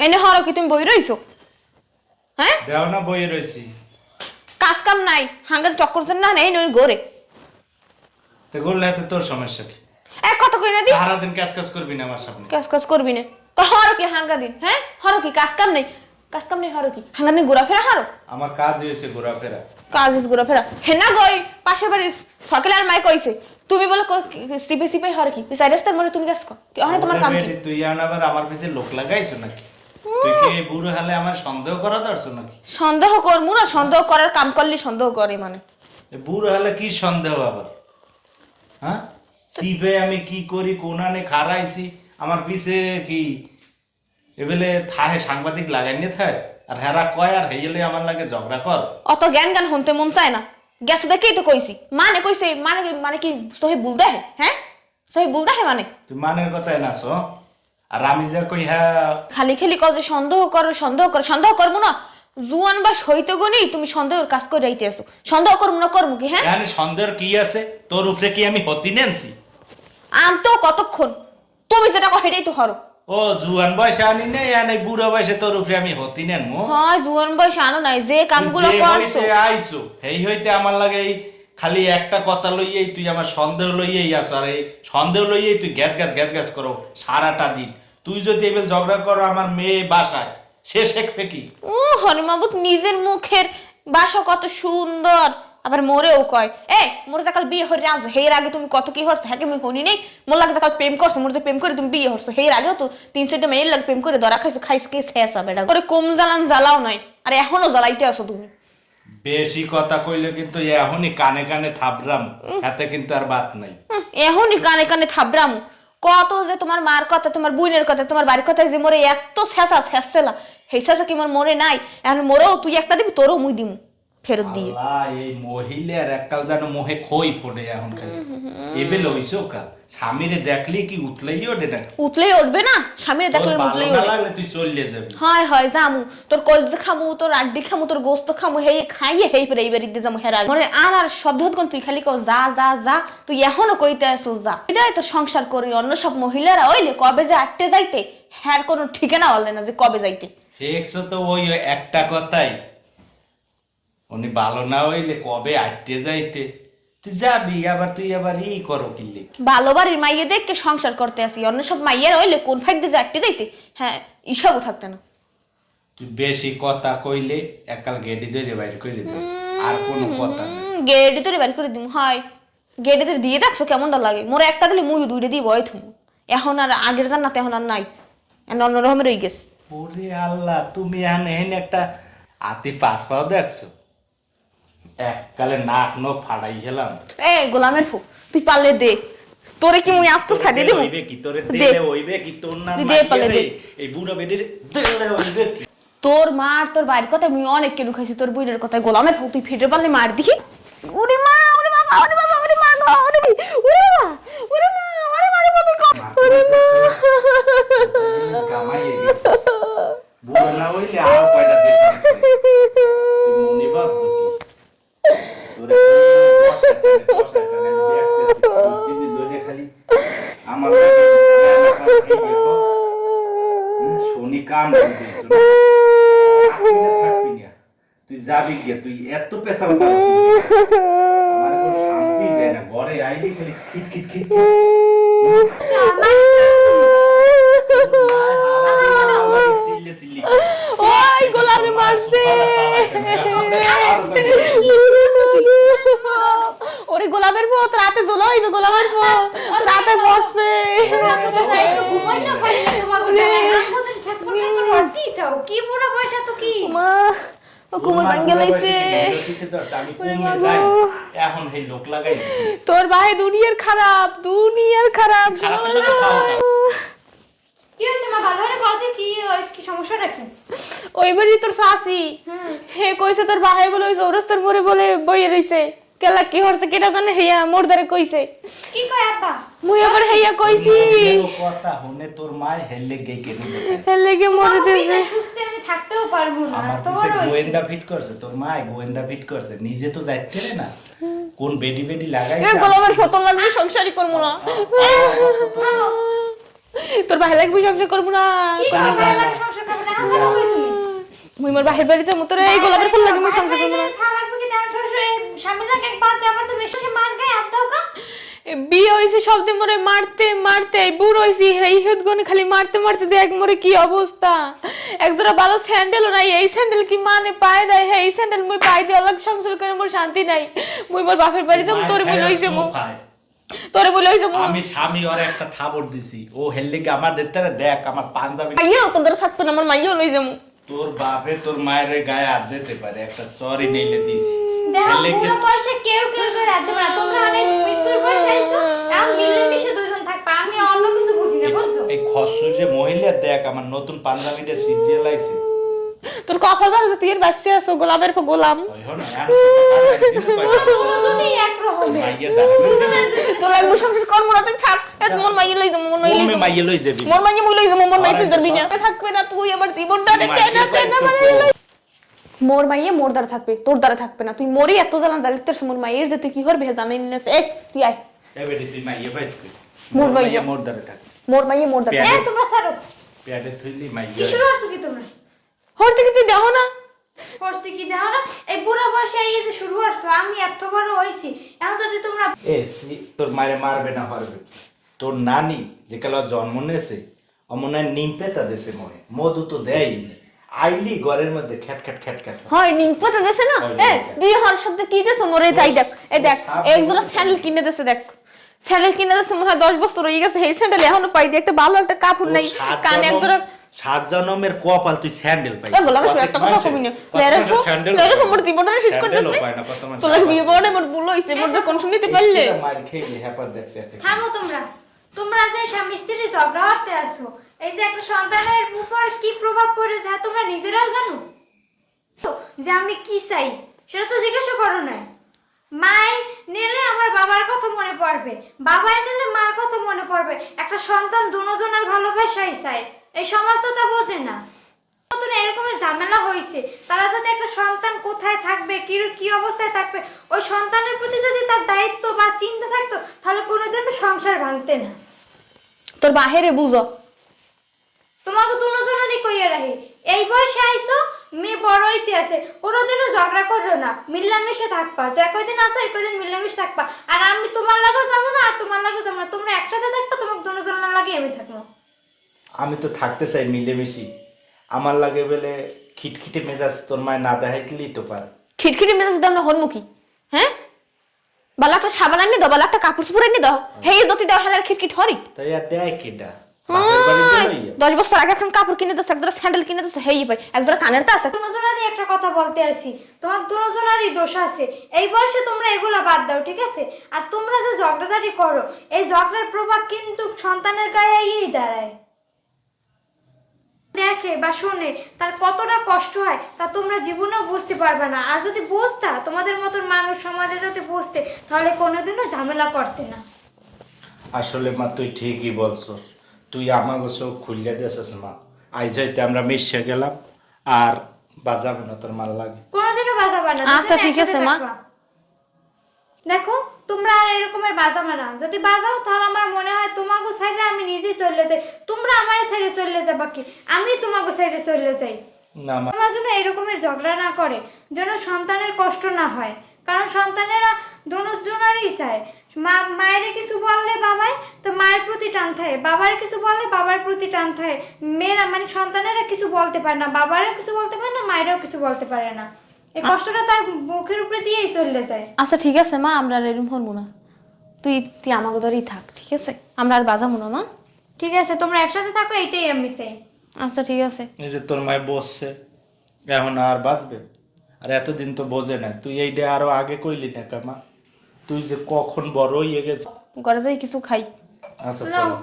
এনে হর কি তুমি বই রইছো হ্যাঁ দেও না বইয়ে রয়েছি কাজ কাম নাই হাঙ্গার চক্কর তো না নেই নই গোরে তো করলে এত তোর সমস্যা কি? এক কথা কই না দি। সারাদিন কাজ কাজ করবি না আমার সামনে? কাজ কাজ করবি না। তো হর কি হাঙ্গা দিন হ্যাঁ হর কি কাজ কাম নেই? কাজ কাম নেই হর কি? হাঙ্গা নেই ঘোরাফেরা হারো আমার কাজ হয়েছে ঘোরাফেরা। কাজ ইস ঘোরাফেরা হেনা গই পাশে বাড়ি সকালে আর মাই কইছে তুমি বলে সিপে সিপে হর কি? পিছাই রাস্তার মনে তুমি কাজ কর কি ওখানে তোমার কাম কি? তুই আন আবার আমার পিছে লোক লাগাইছো নাকি? তুই কি এই বুড়ো হালে আমার সন্দেহ করা দরছো নাকি? সন্দেহ করমু না সন্দেহ করার কাম করলে সন্দেহ করে মানে। বুড়ো হালে কি সন্দেহ আবার? হ্যাঁ? সিপে আমি কি করি কোনানে খারাইছি আমার পিছে কি এবেলে থাহে সাংবাদিক লাগাইনি থায়? আর হেরা কয় আর হেইলে আমার লাগে ঝগড়া কর। অত জ্ঞান জ্ঞান হনতে মন চায় না। গেছো দেখেই তো কইছি। মানে কইছে মানে মানে কি সহি ভুল দেহে হ্যাঁ? সহি ভুল দেহে মানে? তুই মানের কথাই না শো আর আমি যা কই হ্যাঁ। খালি খালি যে সন্দেহ করো সন্দেহ করো সন্দেহ করব না। জুয়ান বা গনি তুমি সন্দেহের কাজ করে যাইতে আসো সন্দেহ করব না করব কি হ্যাঁ? এখানে সন্দেহের কি আছে? তোর উপরে কি আমি হতি নেনছি? আম তো কতক্ষণ? তুমি যেটা কো হেটাই তো হরো ও জুয়ান বয়সে আনি নেই আনি বুড়ো বয়সে তোর উপরে আমি হতি নেন মো হয় জুয়ান বয়স আনো নাই যে কামগুলো করছ। আইছো এই হইতে আমার লাগে এই খালি একটা কথা লইয়েই তুই আমার সন্দেহ লইয়েই আছো, আর এই সন্দেহ লইয়েই তুই গ্যাস গ্যাস গ্যাস গ্যাস করো সারাটা দিন। তুই যদি এবার ঝগড়া করো আমার মেয়ে বাসায়, সে শেখবে কি? ও হরিমাবুত নিজের মুখের বাসা কত সুন্দর। আবার মোরেও কয়, এ, মোর যাকাল বিয়ে হরে আজ হের আগে তুমি কত কি হরছো? হ্যাঁ আমি হনি নেই? মোর লাগে যাকাল প্রেম করছ, মোর যে প্রেম করে তুমি বিয়ে হরছো হের আগেও তো তিন চারটা মেয়ের লাগে প্রেম করে ধরা খাইছো খাইছো কে শেষা বেটা করে কম জ্বালান জ্বালাও নাই, আর এখনও জ্বালাইতে আছো তুমি। বেশি কথা কইলে কিন্তু এখনই কানে কানে থাবরাম এতে কিন্তু আর বাত নাই। এখনই কানে কানে থাবরাম কত যে তোমার মার কথা তোমার বুইনের কথা তোমার বাড়ির কথা যে মরে এত শেষা শেষেলা। সেই শেষা কি মোর মরে নাই? এখন মরেও তুই একটা দিবি তোরও মুই দিমু। ফেরত দিয়ে এই মহিলার এককাল যেন মোহে খই ফোটে এখন খালি। এবেলে হইছো কাল? স্বামীরে দেখলি কি ওঠে উতলেই উঠবে না? স্বামীর তোর দেখলে উতলেই না লাগলে তুই চলে যাবি। হয় হয় তোর কলজে খামু তোর আড্ডি খামু তোর গোস্ত খামু হেই খাইয়ে হেই ফেরে এই বাড়িতে যামু হেরা মানে আর আর শব্দ কোন? তুই খালি কও যা যা যা তুই এখনও কইতে আসো যা। এটাই তো সংসার করি অন্য সব মহিলারা ওইলে কবে যে আটটে যাইতে হ্যার কোনো ঠিকানা বলে না যে কবে যাইতে। দেখছ তো ওই একটা কথাই উনি ভালো না হইলে কবে আটতে যাইতে? তুই যাবি আবার তুই আবার ই করো কিল্লে ভালো বাড়ির মাইয়ে দেখকে সংসার করতে আসি অন্য সব মাইয়ের হইলে কোন ফাইক দিয়ে যে আটতে যাইতে? হ্যাঁ ইসবও থাকতে না। তুই বেশি কথা কইলে একাল গেডি ধরে বাইর করে দে আর কোনো কথা না গেডি তোরে বাড়ি করে দিম হয়। গেডি তোরে দিয়ে দেখছ কেমনটা লাগে? মোর একটা দিলে মুই দুইটা দিয়ে বয় থুমু। এখন আর আগের জান্নাত এখন আর নাই। এখন অন্যরকমের হয়ে গেছে। ওরে আল্লাহ তুমি এখানে একটা আতি পাস পাও দেখছ? এককালে নাক নখ ফাড়াই গেলাম এ গোলামের ফু তুই পারলে দে। তোরে কি মুই আস্তে ছাড়িয়ে দেবো? হইবে কি? তোরে দে। হইবে কি? তোর না দে পালে দে। এই বুড়ো বেডির দিলে হইবে কি? তোর মার তোর বাড়ির কথা মুই অনেক কেন খাইছি তোর বইনের কথা গোলামের ফু তুই ফিরে পারলে মার দিহি ওরে মা ওরে বাবা ওরে বাবা ওরে মা গো ওরে ওরে মা ওরে মা ওরে মা। রে বলি ওরে মা কামাইয়ে গেছে। বুড়ো না হইলে আর কয়টা তুই মনে ভাবছ তোরে খালি আমার শনি কাম। তুই যাবি গিয়ে তুই এত পেশা শান্তি দেয় না ঘরে আইলে খালি খিট খিট। ওই গোলামে মারছে ওরে গোলামের পো তোর রাতে জ্বলা হইবে গোলামের পো তোর রাতে বসবে। কি বুড়া পয়সা তো কি মা ও কুমোর ভাঙ্গে লাইছে আমি কমে যাই এখন এই লোক লাগাই তোর ভাই দুনিয়ার খারাপ দুনিয়ার খারাপ তো। কি হয়েছে মা? ভালো করে কথা কি হয়েছে কি সমস্যাটা কি? ওই বাড়ি তোর শাসি হে কইছে তোর ভাই বলে ওই চৌরাস্তার মোড়ে বলে বইয়ে রইছে। কেলা কি হরছে কেটা জানে হেয়া মোর দ্বারে কইছে কি কয় আব্বা মুই আবার হেয়া কইছি কথা শুনে তোর মায় হেলে গে কেন এর লেগে মরে বিনা সুস্থে আমি থাকতেও পারব না আমার তো পিছে গোয়েন্দা ফিট করছে তোর মায় গোয়েন্দা ফিট করছে নিজে তো যাইতে রে না কোন বেডি বেডি লাগাই এ গোলামের ফতল লাগবে সংসারই করব না তোর ভাই লাগবে সংসার করব না কি আমার যা। সংসার করব না মুই মোর বাহির বাড়ি যাব তোর এই গোলাপের ফুল লাগে মুই সংসার করব না একবার মার গায়ে দাও বিয়ে মারতে মারতে বুড় এই খালি মারতে মারতে দেখ মরে কি অবস্থা। একজোড়া ভালো স্যান্ডেল নাই এই স্যান্ডেল কি মানে পায় দেয় হ্যাঁ এই স্যান্ডেল মুই পাই দিয়ে অলগ সংসার করে মোর শান্তি নাই। মুই মোর বাপের বাড়ি যাব তোরে তোরে আমি স্বামী ওর একটা থাবড় দিছি। ও হেললে কি আমার দেখতে দেখ আমার পাঞ্জাবি মাইয়া থাকবে না আমার মাইয়া লই যাব। তোর বাপে তোর মায়ের গায়ে হাত দিতে পারে একটা সরি নেইলে দিছি। দেখো হেললে বয়সে কেউ কেউ করে হাত দেবে তোমরা অনেক মৃত্যুর বয়সে আইছো এখন মিলে দুইজন থাকবা। আমি অন্য কিছু বুঝি না বুঝছ? এই খসুর যে মহিলা দেখ আমার নতুন পাঞ্জাবিটা সিজিয়ে লাইছে। তোর কপাল ভালো যে তুই এর বাচ্চা আছো গোলামের পর গোলাম। তোর তুই থাক। এত মোর মাইয়া লই যাব মোর মাইয়া লই ওমে যাব। মাইয়া লই যাবি। মোর মাইয়া মুই লই যাব মোর মাইয়া তুই ধরবি না। থাকবে না তুই আমার জীবনটা চেনা চেনা পাইছো করে কো? মোর মাইয়ে মোর দ্বারা থাকবে তোর দ্বারা থাকবে না। তুই মরি এত জ্বালান জ্বালিতে তোর মোর মাইয়ের যে তুই কি করবে জানাই নিস এ তুই আয়? এ বেটি তুই মাইয়া পাইছ কই? মোর মোর মাইয়া। মোর দ্বারে থাক। মোর মাইয়ে মোর দ্বারা। পেয়ারে। হ্যাঁ তোমরা ছাড়ো। পেটে থইলি কি মাইয়া শুরু করছ কি তোমরা? হর থেকে তুই দেখো না। করছি কি দেখো না? এই বুড়ো বয়সে এই যে শুরু করছ আমি এত বড় হইছি। এখন যদি তোমরা এ সি তোর মায়ের মারবে না পারবে। তোর নানি যে কাল জন্ম নেছে অমনায় নিম পেতা দেছে মনে। মধু তো দেয়ই না। আইলি ঘরের মধ্যে খ্যাট খ্যাট খ্যাট খ্যাট হয়। দেছে না? এ বিয়ে হওয়ার শব্দ কি দেছে মোরে? যাই দেখ এ দেখ বলে স্যান্ডেল কিনে দেছে দেখ। স্যান্ডেল কিনে দেছে মনে হয় দশ বছর হয়ে গেছে এই স্যান্ডেল এখনও পাই দি। একটা ভালো একটা কাপড় নাই কানে একজোড়া সাত জনমের কপাল তুই স্যান্ডেল পাই গোলাম একটা কথা কবি না লেরে ফু মোর জীবনটা শেষ করতেছে। তোলা বিয়ে বড় মোর ভুল হইছে মোর যখন শুনিতে পারলে। মার খেয়ে হ্যাপার দেখছে থামো তোমরা। তোমরা যে স্বামী স্ত্রী ঝগড়া করতে আসো এই যে একটা সন্তানের উপর কি প্রভাব পড়ে যায় তোমরা নিজেরাও জানো? তো, যে আমি কি চাই সেটা তো জিজ্ঞাসা করো না মায় নিলে আমার বাবার কথা মনে পড়বে বাবাই নিলে মার কথা মনে পড়বে। একটা সন্তান দুজনের ভালোবাসাই চায় এই সমাজ তো তা বোঝে না। নতুন এরকমের ঝামেলা হয়েছে তারা যদি একটা সন্তান কোথায় থাকবে কি কি অবস্থায় থাকবে ওই সন্তানের প্রতি যদি তার দায়িত্ব বা চিন্তা থাকতো তাহলে কোনোদিনও সংসার ভাঙতে না। তোর বাহিরে বুঝো। তোমাকে দুজনেরই কইয়া রাখি। এই বয়সে আইসো মেয়ে বড় হইতে আছে। কোনোদিনও ঝগড়া করো না। মিল্লামিশে থাকবা। যে কয়দিন আসো এই কয়দিন মিল্লামিশে থাকবা। আর আমি তোমার লাগেও যাব না আর তোমার লাগেও যাব না। তোমরা একসাথে থাকবা তোমাকে দুজনের লাগে আমি থাকব। আমি তো থাকতে চাই মিলেমিশি। আমার লাগে বলে খিটখিটে মেজাজ তোর মায় না দেখাইতলেই তো পার। খিটখিটে মেজাজ দাম না হনমুখী হ্যাঁ? বালা একটা সাবান আনি দাও বালা একটা কাপড় চোপড় আনি দাও। হেই দতি দাও হেলার খিটখিট হরি। তাই আর দেয় কেটা দিলই দশ বছর আগে এখন কাপড় কিনে দিচ্ছে একজোড়া স্যান্ডেল কিনে দিচ্ছে হেই পাই একজোড়া কানের তো আছে। দুজনেরই একটা কথা বলতে আসি তোমার দুজনেরই দোষ আছে। এই বয়সে তোমরা এগুলো বাদ দাও ঠিক আছে? আর তোমরা যে ঝগড়াঝাটি করো এই ঝগড়ার প্রভাব কিন্তু সন্তানের গায়ে এই দাঁড়ায়। দেখে বা শোনে তার কতটা কষ্ট হয় তা তোমরা জীবনেও বুঝতে পারবে না। আর যদি বুঝতা তোমাদের মতন মানুষ সমাজে যদি বুঝতে তাহলে কোনোদিনও ঝামেলা করতে না। আসলে মা তুই ঠিকই বলছস। তুই আমাকে চোখ খুললে দিয়েছিস মা। হইতে আমরা মিশে গেলাম আর বাজাবো না তোর মাল লাগে। কোনোদিনও বাজাবা না আচ্ছা, ঠিক আছে, মা। দেখো তোমরা আর এরকমের বাজাবা না। যদি বাজাও তাহলে আমার মনে হয় তোমাকে সাইডে আমি নিজেই চলে যাই। তোমরা আমার সাইডে চলে যাবা কি? আমি তোমাকে সাইডে চলে যাই। না মা। আমার জন্য এরকমের ঝগড়া না করে যেন সন্তানের কষ্ট না হয়। কারণ সন্তানেরা দুজনেরই চায়। মা মায়ের কিছু বললে বাবাই তো মায়ের প্রতি টান থাকে। বাবার কিছু বললে বাবার প্রতি টান থাকে। মেয়েরা মানে সন্তানেরা কিছু বলতে পারে না। বাবারও কিছু বলতে পারে না মায়েরও কিছু বলতে পারে না। এই কষ্টটা তার মুখের উপরে দিয়েই চলে যায়। আচ্ছা ঠিক আছে মা আমরা আর এরম হরবো না। তুই তুই আমাকে ধরেই থাক ঠিক আছে? আমরা আর বাজাবো না মা। ঠিক আছে তোমরা একসাথে থাকো এইটাই আমি চাই। আচ্ছা ঠিক আছে। এই যে তোর মায় বসছে এখন আর বাঁচবে? আর এতদিন তো বোঝে না তুই এইটা আরও আগে কইলি না কামা। তুই যে কখন বড় হয়ে গেছে ঘরে যাই কিছু খাই। আচ্ছা চলো।